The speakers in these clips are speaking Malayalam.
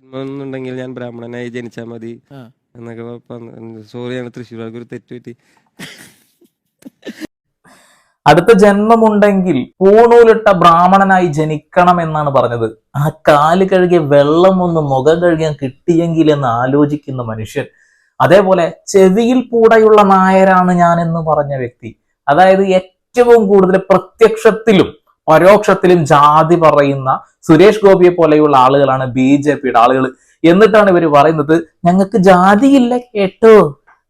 ജന്മം എന്നുണ്ടെങ്കിൽ ഞാൻ ബ്രാഹ്മണനായി ജനിച്ചാൽ മതി. എന്നൊക്കെ സോറിയാണ് തൃശ്ശൂർ ഒരു തെറ്റ് പറ്റി. അടുത്ത ജന്മമുണ്ടെങ്കിൽ പൂണൂലിട്ട ബ്രാഹ്മണനായി ജനിക്കണം എന്നാണ് പറഞ്ഞത്. ആ കാൽ കഴുകിയ വെള്ളം ഒന്ന് മുഖം കഴുകിയാൻ കിട്ടിയെങ്കിൽ എന്ന് ആലോചിക്കുന്ന മനുഷ്യൻ. അതേപോലെ ചെവിയിൽ കൂടെയുള്ള നായരാണ് ഞാൻ എന്ന് പറഞ്ഞ വ്യക്തി. അതായത് ഏറ്റവും കൂടുതൽ പ്രത്യക്ഷത്തിലും പരോക്ഷത്തിലും ജാതി പറയുന്ന സുരേഷ് ഗോപിയെ പോലെയുള്ള ആളുകളാണ് ബി ജെ പിയുടെ ആളുകൾ എന്നിട്ടാണ് ഇവർ പറയുന്നത് ഞങ്ങൾക്ക് ജാതിയില്ല കേട്ടോ.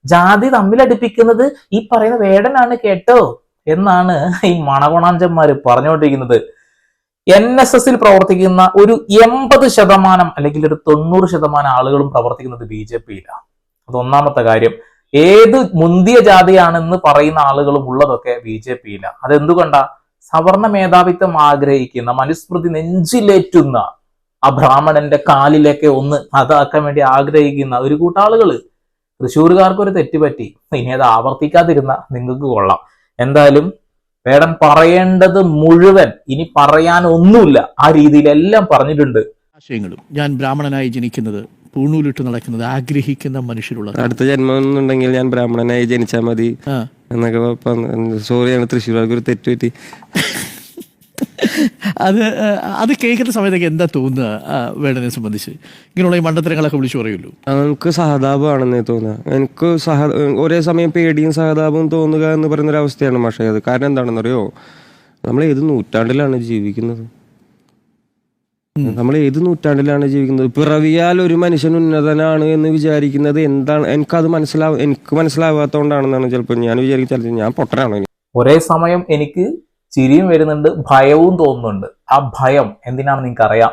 ജാതി തമ്മിലടിപ്പിക്കുന്നത് ഈ പറയുന്ന വേടനാണ് കേട്ടോ. എന്നാണ് ഈ മണകുണാഞ്ചന്മാർ പറഞ്ഞുകൊണ്ടിരിക്കുന്നത്. എൻ എസ് എസിൽ പ്രവർത്തിക്കുന്ന ഒരു എൺപത് ശതമാനം അല്ലെങ്കിൽ ഒരു തൊണ്ണൂറ് ശതമാനം ആളുകളും പ്രവർത്തിക്കുന്നത് ബി ജെ പിയിലാണ് അതൊന്നാമത്തെ കാര്യം. ഏത് മുന്തിയ ജാതിയാണെന്ന് പറയുന്ന ആളുകളും ഉള്ളതൊക്കെ ബി ജെ പിയിലാണ് അതെന്തുകൊണ്ടാ? സവർണ മേധാവിത്വം ആഗ്രഹിക്കുന്ന മനുസ്മൃതി നെഞ്ചിലേറ്റുന്ന ആ ബ്രാഹ്മണന്റെ കാലിലേക്ക് ഒന്ന് അതാക്കാൻ വേണ്ടി ആഗ്രഹിക്കുന്ന ഒരു കൂട്ടാളുകൾ. തൃശ്ശൂരുകാർക്ക് ഒരു തെറ്റുപറ്റി. ഇനി അത് ആവർത്തിക്കാതിരുന്ന നിങ്ങൾക്ക് കൊള്ളാം. എന്തായാലും വേടൻ പറയേണ്ടത് മുഴുവൻ ഇനി പറയാൻ ഒന്നുമില്ല ആ രീതിയിലെല്ലാം പറഞ്ഞിട്ടുണ്ട്. ആശയങ്ങളും. ഞാൻ ബ്രാഹ്മണനായി ജനിക്കുന്നത് പൂണൂലിട്ട് നടക്കുന്നത് ആഗ്രഹിക്കുന്ന മനുഷ്യരുള്ള അടുത്ത ജന്മം എന്നുണ്ടെങ്കിൽ ഞാൻ ബ്രാഹ്മണനായി ജനിച്ചാൽ മതി. എന്നൊക്കെ സോറിയാണ് തൃശ്ശൂർക്ക് ഒരു തെറ്റ് പറ്റി. അത് അത് കേൾക്കുന്ന സമയത്തൊക്കെ എന്താ തോന്നുക വേടനെ സംബന്ധിച്ച്? ഇങ്ങനെയുള്ള ഈ മണ്ടത്തരങ്ങളൊക്കെ വിളിച്ചു പറയുമല്ലോ. നമുക്ക് സഹതാപമാണെന്നേ തോന്നുക. എനിക്ക് സഹ ഒരേ സമയം പേടിയും സഹതാപവും തോന്നുക എന്ന് പറയുന്ന ഒരു അവസ്ഥയാണ് പക്ഷേ അത്. കാരണം എന്താണെന്നറിയോ? നമ്മൾ ഏത് നൂറ്റാണ്ടിലാണ് ജീവിക്കുന്നത്. നമ്മൾ ഏത് നൂറ്റാണ്ടിലാണ് ജീവിക്കുന്നത്? പിറവിയാൽ ഒരു മനുഷ്യൻ ഉന്നതനാണ് എന്ന് വിചാരിക്കുന്നത് എന്താണ്? എനിക്കത് മനസ്സിലാവ എനിക്ക് മനസ്സിലാവാത്തതുകൊണ്ടാണെന്നാണ് ചിലപ്പോൾ ഞാൻ വിചാരിക്കും ഞാൻ പൊട്ടനാണോ ഒരേ സമയം എനിക്ക് ചിരിയും വരുന്നുണ്ട് ഭയവും തോന്നുന്നുണ്ട്. ആ ഭയം എന്തിനാണ് നിങ്ങൾക്ക് അറിയാം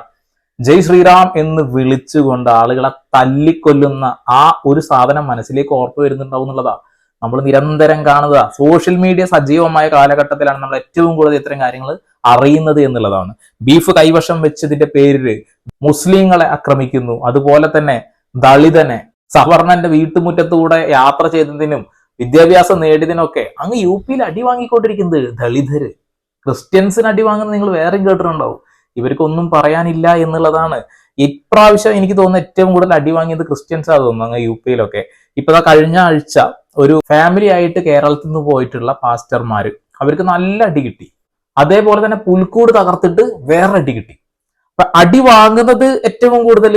ജയ് ശ്രീറാം എന്ന് വിളിച്ചുകൊണ്ട് ആളുകളെ തല്ലിക്കൊല്ലുന്ന ആ ഒരു സാധനം മനസ്സിലേക്ക് ഓർപ്പ് വരുന്നുണ്ടാവും എന്നുള്ളതാ നമ്മൾ നിരന്തരം കാണുക. സോഷ്യൽ മീഡിയ സജീവമായ കാലഘട്ടത്തിലാണ് നമ്മൾ ഏറ്റവും കൂടുതൽ ഇത്തരം കാര്യങ്ങൾ അറിയുന്നത് എന്നുള്ളതാണ്. ബീഫ് കൈവശം വെച്ചതിന്റെ പേരിൽ മുസ്ലിങ്ങളെ ആക്രമിക്കുന്നു. അതുപോലെ തന്നെ ദളിതനെ സവർണന്റെ വീട്ടുമുറ്റത്തൂടെ യാത്ര ചെയ്തതിനും വിദ്യാഭ്യാസം നേടിയതിനൊക്കെ അങ്ങ് യു പിയിൽ അടി വാങ്ങിക്കൊണ്ടിരിക്കുന്നത് ദളിതര്. ക്രിസ്ത്യൻസിന് അടി വാങ്ങുന്നത് നിങ്ങൾ വേറെയും കേട്ടിട്ടുണ്ടാവും. ഇവർക്കൊന്നും പറയാനില്ല എന്നുള്ളതാണ് ഇപ്രാവശ്യം എനിക്ക് തോന്നുന്നു ഏറ്റവും കൂടുതൽ അടി വാങ്ങിയത് ക്രിസ്ത്യൻസ് ആ തോന്നുന്നു അങ്ങ് യു പിയിലൊക്കെ ഇപ്പൊ കഴിഞ്ഞ ആഴ്ച ഒരു ഫാമിലി ആയിട്ട് കേരളത്തിൽ നിന്ന് പോയിട്ടുള്ള പാസ്റ്റർമാർ അവർക്ക് നല്ല അടി കിട്ടി. അതേപോലെ തന്നെ പുൽക്കൂട് തകർത്തിട്ട് വേറെ അടി കിട്ടി. അപ്പൊ അടി വാങ്ങുന്നത് ഏറ്റവും കൂടുതൽ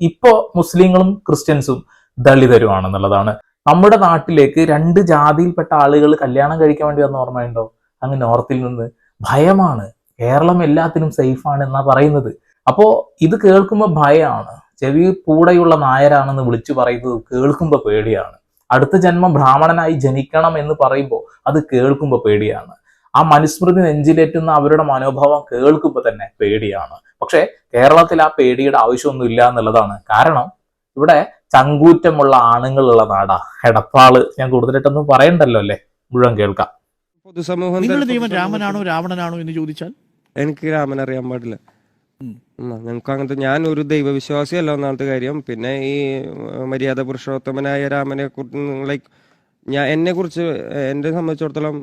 ഇപ്പോ മുസ്ലിങ്ങളും ക്രിസ്ത്യൻസും ദളിതരുമാണെന്നുള്ളതാണ് നമ്മുടെ നാട്ടിലേക്ക് രണ്ട് ജാതിയിൽപ്പെട്ട ആളുകൾ കല്യാണം കഴിക്കാൻ വേണ്ടി വന്ന ഓർമ്മയുണ്ടോ? അങ്ങ് നോർത്തിൽ നിന്ന്. ഭയമാണ്. കേരളം എല്ലാത്തിനും സേഫാണ് എന്നാ പറയുന്നത്. അപ്പോ ഇത് കേൾക്കുമ്പോൾ ഭയമാണ് ചെവി കൂടെയുള്ള നായരാണെന്ന് വിളിച്ചു പറയുന്നത് കേൾക്കുമ്പോൾ പേടിയാണ്. അടുത്ത ജന്മം ബ്രാഹ്മണനായി ജനിക്കണം എന്ന് പറയുമ്പോൾ അത് കേൾക്കുമ്പോൾ പേടിയാണ്. ആ മനുസ്മൃതി നെഞ്ചിലേറ്റുന്ന അവരുടെ മനോഭാവം കേൾക്കുമ്പോൾ തന്നെ പേടിയാണ്. പക്ഷേ കേരളത്തിൽ ആ പേടിയുടെ ആവശ്യമൊന്നും ഇല്ല എന്നുള്ളതാണ്. കാരണം ഇവിടെ ചങ്കൂറ്റമുള്ള ആണുങ്ങളുള്ള നാടാ. എടപ്പാൾ ഞാൻ കൂടുതലായിട്ടൊന്നും പറയണ്ടല്ലോ അല്ലേ? മുഴുവൻ കേൾക്കാം. പൊതുസമൂഹം നിങ്ങളുടെ തന്നെ- ദൈവം രാമനാണോ രാവണനാണോ എന്ന് ചോദിച്ചാൽ? എനിക്ക് രാമൻ അറിയാൻ പാടില്ല. ഞങ്ങൾക്ക് അങ്ങനത്തെ ഞാൻ ഒരു ദൈവവിശ്വാസിയല്ല ഒന്നാമത്തെ കാര്യം. പിന്നെ ഈ മര്യാദ പുരുഷോത്തമനായ രാമനെ ലൈക്ക് ഞാൻ എന്നെ കുറിച്ച് എന്നെ സംബന്ധിച്ചിടത്തോളം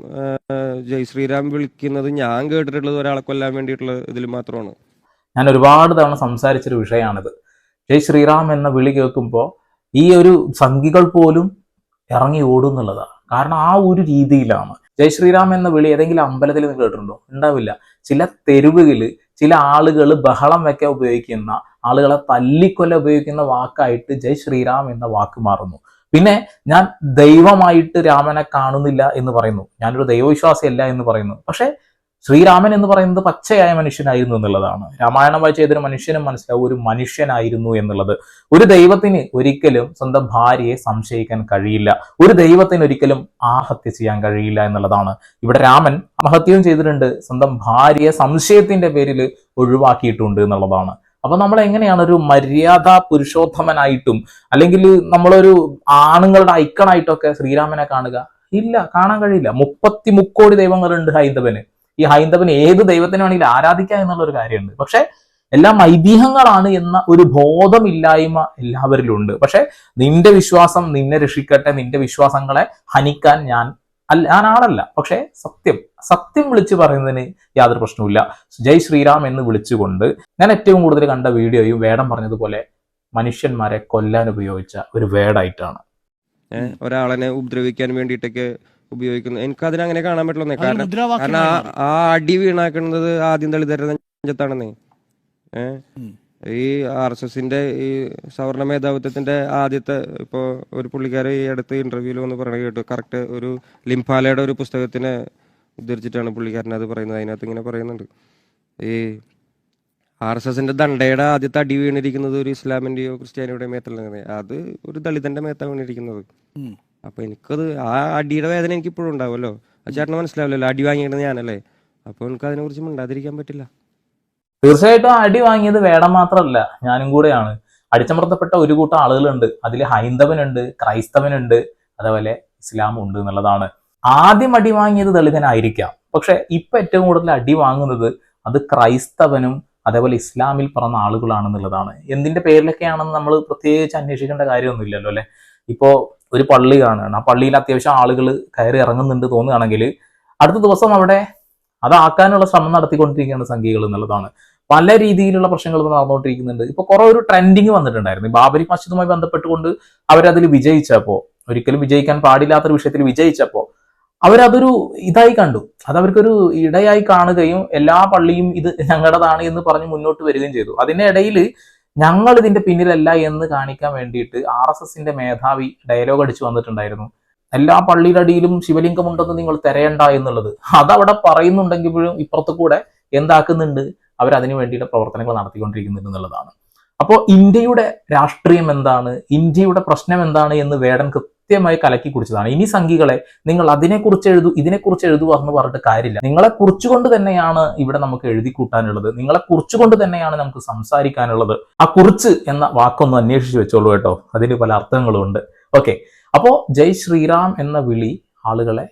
ജയ് ശ്രീരാം വിളിക്കുന്നത് ഞാൻ കേട്ടിട്ടുള്ളത് ഒരാളെ കൊല്ലാൻ വേണ്ടിയിട്ടുള്ള ഇതിൽ മാത്രമാണ്. ഞാൻ ഒരുപാട് തവണ സംസാരിച്ചൊരു വിഷയമാണിത്. ജയ് ശ്രീറാം എന്ന വിളി കേൾക്കുമ്പോൾ ഈ ഒരു സംഘികൾ പോലും ഇറങ്ങി ഓടുന്നുള്ളതാണ് കാരണം ആ ഒരു രീതിയിലാണ്. ജയ് ശ്രീറാം എന്ന വിളി ഏതെങ്കിലും അമ്പലത്തിൽ നിന്ന് കേട്ടിട്ടുണ്ടോ? ഉണ്ടാവില്ല. ചില തെരുവുകളിൽ ചില ആളുകൾ ബഹളം വെക്കാൻ ഉപയോഗിക്കുന്ന ആളുകളെ തല്ലിക്കൊല്ല ഉപയോഗിക്കുന്ന വാക്കായിട്ട് ജയ് ശ്രീറാം എന്ന വാക്ക് മാറുന്നു. പിന്നെ ഞാൻ ദൈവമായിട്ട് രാമനെ കാണുന്നില്ല എന്ന് പറയുന്നു. ഞാനൊരു ദൈവവിശ്വാസിയല്ല എന്ന് പറയുന്നു. പക്ഷെ ശ്രീരാമൻ എന്ന് പറയുന്നത് പച്ചയായ മനുഷ്യനായിരുന്നു എന്നുള്ളതാണ്. രാമായണം വായിച്ച ഏതൊരു മനുഷ്യനും മനസ്സിലാവും ഒരു മനുഷ്യനായിരുന്നു എന്നുള്ളത്. ഒരു ദൈവത്തിന് ഒരിക്കലും സ്വന്തം ഭാര്യയെ സംശയിക്കാൻ കഴിയില്ല. ഒരു ദൈവത്തിന് ഒരിക്കലും ആഹത്യ ചെയ്യാൻ കഴിയില്ല എന്നുള്ളതാണ്. ഇവിടെ രാമൻ ആഹത്യവും ചെയ്തിട്ടുണ്ട് സ്വന്തം ഭാര്യയെ സംശയത്തിന്റെ പേരിൽ ഒഴിവാക്കിയിട്ടുണ്ട് എന്നുള്ളതാണ്. അപ്പൊ നമ്മൾ എങ്ങനെയാണ് ഒരു മര്യാദ പുരുഷോത്തമനായിട്ടും അല്ലെങ്കിൽ നമ്മളൊരു ആണുങ്ങളുടെ ഐക്കണായിട്ടൊക്കെ ശ്രീരാമനെ കാണുക? ഇല്ല കാണാൻ കഴിയില്ല. മുപ്പത്തി മുക്കോടി ദൈവങ്ങളുണ്ട് ഹൈന്ദവന്. ഈ ഹൈന്ദവന് ഏത് ദൈവത്തിനെ വേണമെങ്കിലും ആരാധിക്കാം എന്നുള്ള ഒരു കാര്യമുണ്ട്. പക്ഷെ എല്ലാം ഐതിഹ്യങ്ങളാണ് എന്ന ഒരു ബോധമില്ലായ്മ എല്ലാവരിലും ഉണ്ട് പക്ഷെ നിന്റെ വിശ്വാസം നിന്നെ രക്ഷിക്കട്ടെ നിന്റെ വിശ്വാസങ്ങളെ ഹനിക്കാൻ ഞാൻ അല്ല ഞാൻ ആളല്ല. പക്ഷെ സത്യം സത്യം വിളിച്ചു പറയുന്നതിന് യാതൊരു പ്രശ്നവുമില്ല. ജയ് ശ്രീറാം എന്ന് വിളിച്ചുകൊണ്ട് ഞാൻ ഏറ്റവും കൂടുതൽ കണ്ട വീഡിയോയും വേടം പറഞ്ഞതുപോലെ മനുഷ്യന്മാരെ കൊല്ലാൻ ഉപയോഗിച്ച ഒരു വേടായിട്ടാണ് ഒരാളെ ഉപദ്രവിക്കാൻ വേണ്ടിയിട്ടൊക്കെ ഉപയോഗിക്കുന്നു. എനിക്ക് അതിനെ അങ്ങനെ കാണാൻ പറ്റില്ല അതൊരു കാരണം കാരണം ആ അടി വീണാക്കുന്നത് ആദ്യം ദളിതരുടെ നെഞ്ചത്താണെന്നേ. ഏഹ് ഈ ആർ എസ് എസിന്റെ ഈ സവർണ മേധാവിത്വത്തിന്റെ ആദ്യത്തെ ഇപ്പോ ഒരു പുള്ളിക്കാരെ ഈ അടുത്ത് ഇന്റർവ്യൂവിൽ വന്ന് പറയണ കേട്ടു. കറക്റ്റ് ഒരു ലിംഫാലയുടെ ഒരു പുസ്തകത്തിനെ ഉദ്ധരിച്ചിട്ടാണ് പുള്ളിക്കാരൻ അത് പറയുന്നത്. അതിനകത്ത് ഇങ്ങനെ പറയുന്നുണ്ട്. ഈ ആർ എസ് എസിന്റെ ദണ്ഡയുടെ ആദ്യത്തെ അടി വീണിരിക്കുന്നത് ഒരു ഇസ്ലാമിന്റെയോ ക്രിസ്ത്യാനിയുടെയോ മേത്തല്ല അത് ഒരു ദളിതന്റെ മേത്താണ് വീണിരിക്കുന്നത് ഉം. അപ്പൊ എനിക്കത് ആ അടിയുടെ വേദന എനിക്ക് ഇപ്പോഴും ഉണ്ടാവുമല്ലോ. ആ ചേട്ടന് മനസ്സിലാവില്ലല്ലോ അടി വാങ്ങിയത് ഞാനല്ലേ. അപ്പൊ എനിക്ക് അതിനെ കുറിച്ച് മിണ്ടാതിരിക്കാൻ പറ്റില്ല. തീർച്ചയായിട്ടും അടി വാങ്ങിയത് വേടം മാത്രമല്ല ഞാനും കൂടെയാണ്. അടിച്ചമർത്തപ്പെട്ട ഒരു കൂട്ടം ആളുകളുണ്ട്. അതിൽ ഹൈന്ദവനുണ്ട് ക്രൈസ്തവനുണ്ട് അതേപോലെ ഇസ്ലാം ഉണ്ട് എന്നുള്ളതാണ്. ആദ്യം അടി വാങ്ങിയത് ദളിതനായിരിക്കാം. പക്ഷെ ഇപ്പൊ ഏറ്റവും കൂടുതൽ അടി വാങ്ങുന്നത് അത് ക്രൈസ്തവനും അതേപോലെ ഇസ്ലാമിൽ പറഞ്ഞ ആളുകളാണെന്നുള്ളതാണ്. എന്തിന്റെ പേരിലൊക്കെയാണെന്ന് നമ്മൾ പ്രത്യേകിച്ച് അന്വേഷിക്കേണ്ട കാര്യമൊന്നുമില്ലല്ലോ അല്ലെ? ഇപ്പോ ഒരു പള്ളി കാണുകയാണ്. ആ പള്ളിയിൽ അത്യാവശ്യം ആളുകൾ കയറി ഇറങ്ങുന്നുണ്ട് തോന്നുകയാണെങ്കിൽ അടുത്ത ദിവസം അവിടെ അതാക്കാനുള്ള ശ്രമം നടത്തിക്കൊണ്ടിരിക്കുകയാണ് സംഘികൾ എന്നുള്ളതാണ്. പല രീതിയിലുള്ള പ്രശ്നങ്ങൾ നടന്നുകൊണ്ടിരിക്കുന്നുണ്ട്. ഇപ്പൊ കുറെ ഒരു ട്രെൻഡിങ് വന്നിട്ടുണ്ടായിരുന്നു. ബാബരി മസ്ജിദുമായി ബന്ധപ്പെട്ടുകൊണ്ട് അവരതിൽ വിജയിച്ചപ്പോൾ ഒരിക്കലും വിജയിക്കാൻ പാടില്ലാത്തൊരു വിഷയത്തിൽ വിജയിച്ചപ്പോ അവരതൊരു ഇതായി കണ്ടു. അത് അവർക്കൊരു ഇടയായി കാണുകയും എല്ലാ പള്ളിയും ഇത് ഞങ്ങളുടേതാണ് എന്ന് പറഞ്ഞ് മുന്നോട്ട് വരികയും ചെയ്തു. അതിന്റെ ഇടയിൽ ഞങ്ങൾ ഇതിന്റെ പിന്നിലല്ല എന്ന് കാണിക്കാൻ വേണ്ടിയിട്ട് ആർ എസ് എസിന്റെ മേധാവി ഡയലോഗ് അടിച്ചു വന്നിട്ടുണ്ടായിരുന്നു. എല്ലാ പള്ളിയുടെ അടിയിലും ശിവലിംഗം ഉണ്ടെന്ന് നിങ്ങൾ തിരയണ്ട എന്നുള്ളത്. അതവിടെ പറയുന്നുണ്ടെങ്കിലും ഇപ്പുറത്തു കൂടെ എന്താക്കുന്നുണ്ട്? അവർ അതിനു വേണ്ടിയിട്ട് പ്രവർത്തനങ്ങൾ നടത്തിക്കൊണ്ടിരിക്കുന്നുണ്ട് എന്നുള്ളതാണ്. അപ്പോൾ ഇന്ത്യയുടെ രാഷ്ട്രീയം എന്താണ്? ഇന്ത്യയുടെ പ്രശ്നം എന്താണ് എന്ന് വേടൻ കൃത്യമായി കലക്കി കുടിച്ചതാണ്. ഇനി സംഘികളെ നിങ്ങൾ അതിനെക്കുറിച്ച് എഴുതു ഇതിനെക്കുറിച്ച് എഴുതുക എന്ന് പറഞ്ഞിട്ട് കാര്യമില്ല. നിങ്ങളെ കുറിച്ചുകൊണ്ട് തന്നെയാണ് ഇവിടെ നമുക്ക് എഴുതി കൂട്ടാനുള്ളത്. നിങ്ങളെ കുറിച്ചുകൊണ്ട് തന്നെയാണ് നമുക്ക് സംസാരിക്കാനുള്ളത്. ആ കുറിച്ച് എന്ന വാക്കൊന്ന് അന്വേഷിച്ച് വെച്ചോളൂ കേട്ടോ. അതിന് പല അർത്ഥങ്ങളും ഉണ്ട്. ഓക്കെ. അപ്പോ ജയ് ശ്രീറാം എന്ന വിളി ആളുകളെ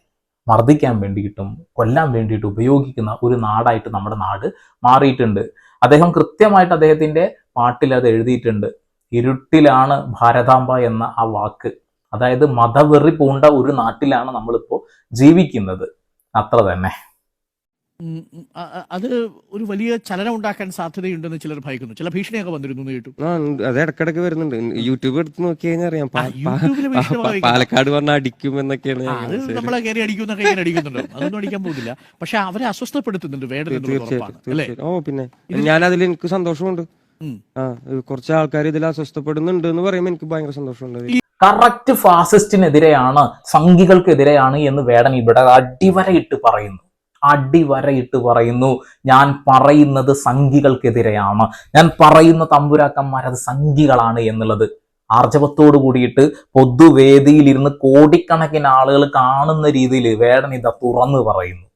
മർദ്ദിക്കാൻ വേണ്ടിയിട്ടും കൊല്ലാൻ വേണ്ടിയിട്ടും ഉപയോഗിക്കുന്ന ഒരു നാടായിട്ട് നമ്മുടെ നാട് മാറിയിട്ടുണ്ട്. അദ്ദേഹം കൃത്യമായിട്ട് അദ്ദേഹത്തിന്റെ പാട്ടിൽ അത് എഴുതിയിട്ടുണ്ട്. ഇരുട്ടിലാണ് ഭാരതാംബ എന്ന ആ വാക്ക്. അതായത് മതവെറി പൂണ്ട ഒരു നാട്ടിലാണ് നമ്മളിപ്പോ ജീവിക്കുന്നത്. അത്ര തന്നെ. അത് ഒരു വലിയ ചലനം ഉണ്ടാക്കാൻ സാധ്യതയുണ്ടെന്ന് ചിലർ ഭയക്കുന്നു. ചില ഭീഷണിയൊക്കെ വന്നിരുന്നു എന്ന് കേട്ടു. അതെ ഇടക്കിടക്ക് വരുന്നുണ്ട്. യൂട്യൂബ് എടുത്ത് നോക്കി കഴിഞ്ഞാൽ അറിയാം. പാലക്കാട് പറഞ്ഞാൽ അടിക്കും എന്നൊക്കെയാണ് അത് നമ്മളെ കയറി അടിക്കുന്നൊക്കെ ഇങ്ങനെ അടിക്കുന്നുണ്ടോ. അതൊന്നും അടിക്കാൻ പോകുന്നില്ല പക്ഷെ അവരെ അസ്വസ്ഥപ്പെടുത്തുന്നുണ്ട് അല്ലേ? ഓ പിന്നെ. ഞാൻ അതിൽ എനിക്ക് സന്തോഷമുണ്ട്. ആ കുറച്ച് ആൾക്കാർ ഇതിൽ അസ്വസ്ഥപ്പെടുന്നുണ്ട് എന്ന് പറയുമ്പോൾ എനിക്ക് ഭയങ്കര സന്തോഷമുണ്ട്. കറക്റ്റ് ഫാസിസ്റ്റിനെതിരെയാണ് സംഘികൾക്കെതിരെയാണ് എന്ന് വേടൻ ഇവിടെ അടിവരയിട്ട് പറയുന്നു. അടിവരയിട്ട് പറയുന്നു ഞാൻ പറയുന്നത് സംഘികൾക്കെതിരെയാണ്. ഞാൻ പറയുന്ന തമ്പുരാക്കന്മാർ അത് സംഘികളാണ് എന്നുള്ളത്. ആർജവത്തോട് കൂടിയിട്ട് പൊതുവേദിയിലിരുന്ന് കോടിക്കണക്കിന് ആളുകൾ കാണുന്ന രീതിയിൽ വേടൻ ഇതാ തുറന്നു പറയുന്നു.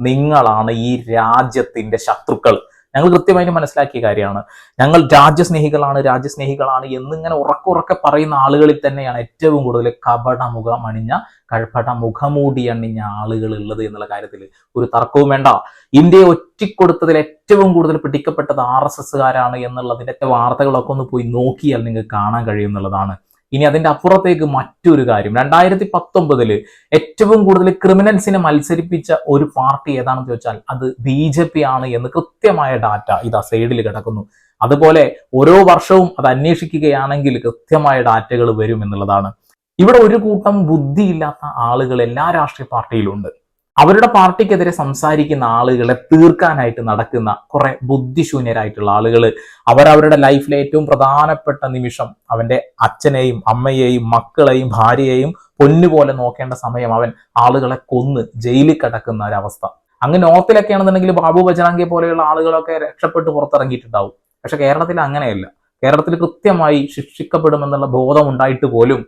നിങ്ങളാണ് ഈ രാജ്യത്തിന്റെ ശത്രുക്കൾ. ഞങ്ങൾ കൃത്യമായിട്ട് മനസ്സിലാക്കിയ കാര്യമാണ്. ഞങ്ങൾ രാജ്യസ്നേഹികളാണ് രാജ്യസ്നേഹികളാണ് എന്നിങ്ങനെ ഉറക്കുറക്കെ പറയുന്ന ആളുകളിൽ തന്നെയാണ് ഏറ്റവും കൂടുതൽ കപട മുഖം അണിഞ്ഞ കഴപ്പട മുഖമൂടി അണിഞ്ഞ ആളുകൾ ഉള്ളത് എന്നുള്ള കാര്യത്തിൽ ഒരു തർക്കവും വേണ്ട. ഇന്ത്യയെ ഒറ്റിക്കൊടുത്തതിൽ ഏറ്റവും കൂടുതൽ പിടിക്കപ്പെട്ടത് ആർ എസ് എസ്സുകാരാണ് എന്നുള്ളതിന്റെ വാർത്തകളൊക്കെ ഒന്ന് പോയി നോക്കിയാൽ നിങ്ങൾക്ക് കാണാൻ കഴിയും എന്നുള്ളതാണ്. ഇനി അതിന്റെ അപ്പുറത്തേക്ക് മറ്റൊരു കാര്യം. രണ്ടായിരത്തി പത്തൊമ്പതിൽ ഏറ്റവും കൂടുതൽ ക്രിമിനൽസിനെ മത്സരിപ്പിച്ച ഒരു പാർട്ടി ഏതാണെന്ന് ചോദിച്ചാൽ അത് ബി ജെ പി ആണ് എന്ന് കൃത്യമായ ഡാറ്റ ഇതാ സൈഡിൽ കിടക്കുന്നു. അതുപോലെ ഓരോ വർഷവും അത് അന്വേഷിക്കുകയാണെങ്കിൽ കൃത്യമായ ഡാറ്റകൾ വരും എന്നുള്ളതാണ്. ഇവിടെ ഒരു കൂട്ടം ബുദ്ധിയില്ലാത്ത ആളുകൾ എല്ലാ രാഷ്ട്രീയ പാർട്ടിയിലുണ്ട് അവരുടെ പാർട്ടിക്കെതിരെ സംസാരിക്കുന്ന ആളുകളെ തീർക്കാനായിട്ട് നടക്കുന്ന കുറെ ബുദ്ധിശൂന്യരായിട്ടുള്ള ആളുകൾ അവരവരുടെ ലൈഫിലെ ഏറ്റവും പ്രധാനപ്പെട്ട നിമിഷം അവന്റെ അച്ഛനെയും അമ്മയെയും മക്കളെയും ഭാര്യയെയും പൊന്നുപോലെ നോക്കേണ്ട സമയം അവൻ ആളുകളെ കൊന്ന് ജയിലിൽ കിടക്കുന്ന ഒരവസ്ഥ. അങ്ങ് നോർത്തിലൊക്കെ ആണെന്നുണ്ടെങ്കിൽ ബാബു ബജറാങ്കെ പോലെയുള്ള ആളുകളൊക്കെ രക്ഷപ്പെട്ട് പുറത്തിറങ്ങിയിട്ടുണ്ടാവും. പക്ഷെ കേരളത്തിൽ അങ്ങനെയല്ല. കേരളത്തിൽ കൃത്യമായി ശിക്ഷിക്കപ്പെടുമെന്നുള്ള ബോധം ഉണ്ടായിട്ട് പോലും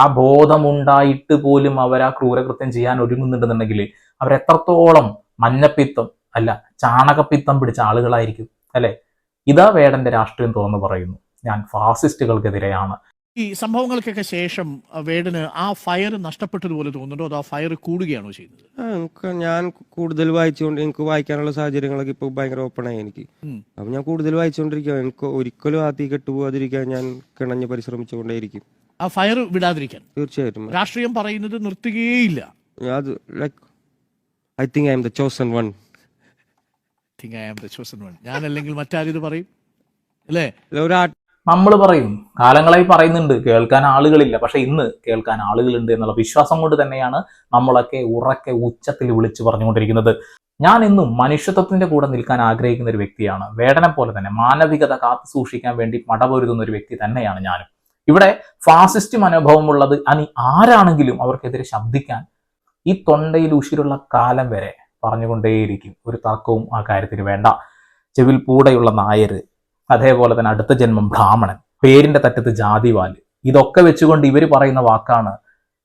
ആ ബോധമുണ്ടായിട്ട് പോലും അവർ ആ ക്രൂരകൃത്യം ചെയ്യാൻ ഒരുങ്ങുന്നുണ്ടെന്നുണ്ടെങ്കിൽ അവരെത്രത്തോളം മഞ്ഞപ്പിത്തം അല്ല ചാണകപ്പിത്തം പിടിച്ച ആളുകളായിരിക്കും അല്ലെ? ഇതാ വേടന്റെ രാഷ്ട്രീയം തുറന്നു പറയുന്നു. ഞാൻ ഫാസിസ്റ്റുകൾക്കെതിരെയാണ് ഈ സംഭവങ്ങൾക്കൊക്കെ ശേഷം വേടിന് ആ ഫയർ നഷ്ടപ്പെട്ടതുപോലെ തോന്നുന്നുണ്ടോ? അതോ ആ ഫയർ കൂടുകയാണോ ചെയ്യുന്നത്? ആ, എനിക്ക് ഞാൻ കൂടുതൽ വായിച്ചുകൊണ്ട് എനിക്ക് വായിക്കാനുള്ള സാഹചര്യങ്ങളൊക്കെ ഇപ്പൊ ഭയങ്കര ഓപ്പൺ ആയി എനിക്ക്. അപ്പൊ ഞാൻ കൂടുതൽ വായിച്ചുകൊണ്ടിരിക്കുക എനിക്ക് ഒരിക്കലും ആ തീ കെട്ടുപോകാതിരിക്കാൻ ഞാൻ കിണഞ്ഞ് പരിശ്രമിച്ചുകൊണ്ടേയിരിക്കും. ആ ഫയർ വിടാതിരിക്കാൻ. തീർച്ചയായിട്ടും. രാഷ്ട്രീയം പറയുന്നത് നിർത്തുകയേയില്ല. അത് like I think I am the chosen one think I am the chosen one ഞാൻ അല്ലെങ്കിൽ മറ്റാരും ഇത് പറയും? അല്ലേ? ഒരു നമ്മൾ പറയും. കാലങ്ങളായി പറയുന്നുണ്ട് കേൾക്കാൻ ആളുകളില്ല. പക്ഷെ ഇന്ന് കേൾക്കാൻ ആളുകളുണ്ട് എന്നുള്ള വിശ്വാസം കൊണ്ട് തന്നെയാണ് നമ്മളൊക്കെ ഉറക്കെ ഉച്ചത്തിൽ വിളിച്ചു പറഞ്ഞുകൊണ്ടിരിക്കുന്നത്. ഞാൻ ഇന്നും മനുഷ്യത്വത്തിന്റെ കൂടെ നിൽക്കാൻ ആഗ്രഹിക്കുന്ന ഒരു വ്യക്തിയാണ്. വേടനെ പോലെ തന്നെ മാനവികത കാത്തു സൂക്ഷിക്കാൻ വേണ്ടി മടപൊരുതുന്ന ഒരു വ്യക്തി തന്നെയാണ് ഞാനും. ഇവിടെ ഫാസിസ്റ്റ് മനോഭാവമുള്ളത് അനി ആരാണെങ്കിലും അവർക്കെതിരെ ശബ്ദിക്കാൻ ഈ തൊണ്ടയിൽ ഉഷിരുള്ള കാലം വരെ പറഞ്ഞുകൊണ്ടേയിരിക്കും. ഒരു തർക്കവും ആ കാര്യത്തിന് വേണ്ട. ചെവിൽ പൂടെയുള്ള നായര് അതേപോലെ തന്നെ അടുത്ത ജന്മം ബ്രാഹ്മണൻ. പേരിന്റെ തറ്റത്ത് ജാതിവാൽ. ഇതൊക്കെ വെച്ചുകൊണ്ട് ഇവർ പറയുന്ന വാക്കാണ്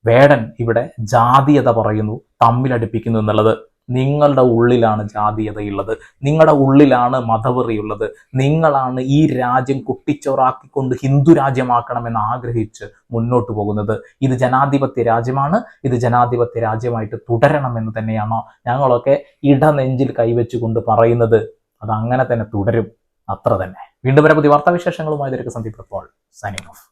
വേടൻ ഇവിടെ ജാതീയത പറയുന്നു തമ്മിലടുപ്പിക്കുന്നു എന്നുള്ളത്. നിങ്ങളുടെ ഉള്ളിലാണ് ജാതീയതയുള്ളത്. നിങ്ങളുടെ ഉള്ളിലാണ് മതവെറിയുള്ളത്. നിങ്ങളാണ് ഈ രാജ്യം കുട്ടിച്ചോറാക്കിക്കൊണ്ട് ഹിന്ദു രാജ്യമാക്കണമെന്ന് ആഗ്രഹിച്ച് മുന്നോട്ട് പോകുന്നത്. ഇത് ജനാധിപത്യ രാജ്യമാണ്. ഇത് ജനാധിപത്യ രാജ്യമായിട്ട് തുടരണമെന്ന് തന്നെയാണോ ഞങ്ങളൊക്കെ ഇടനെഞ്ചിൽ കൈവച്ചുകൊണ്ട് പറയുന്നത്. അത് അങ്ങനെ തന്നെ തുടരും. അത്ര തന്നെ. വീണ്ടും വരെ പുതിയ വാർത്താവിശേഷങ്ങളുമായി തിരക്ക് സന്ദീപ് പോൾ സൈനിങ് ഓഫ്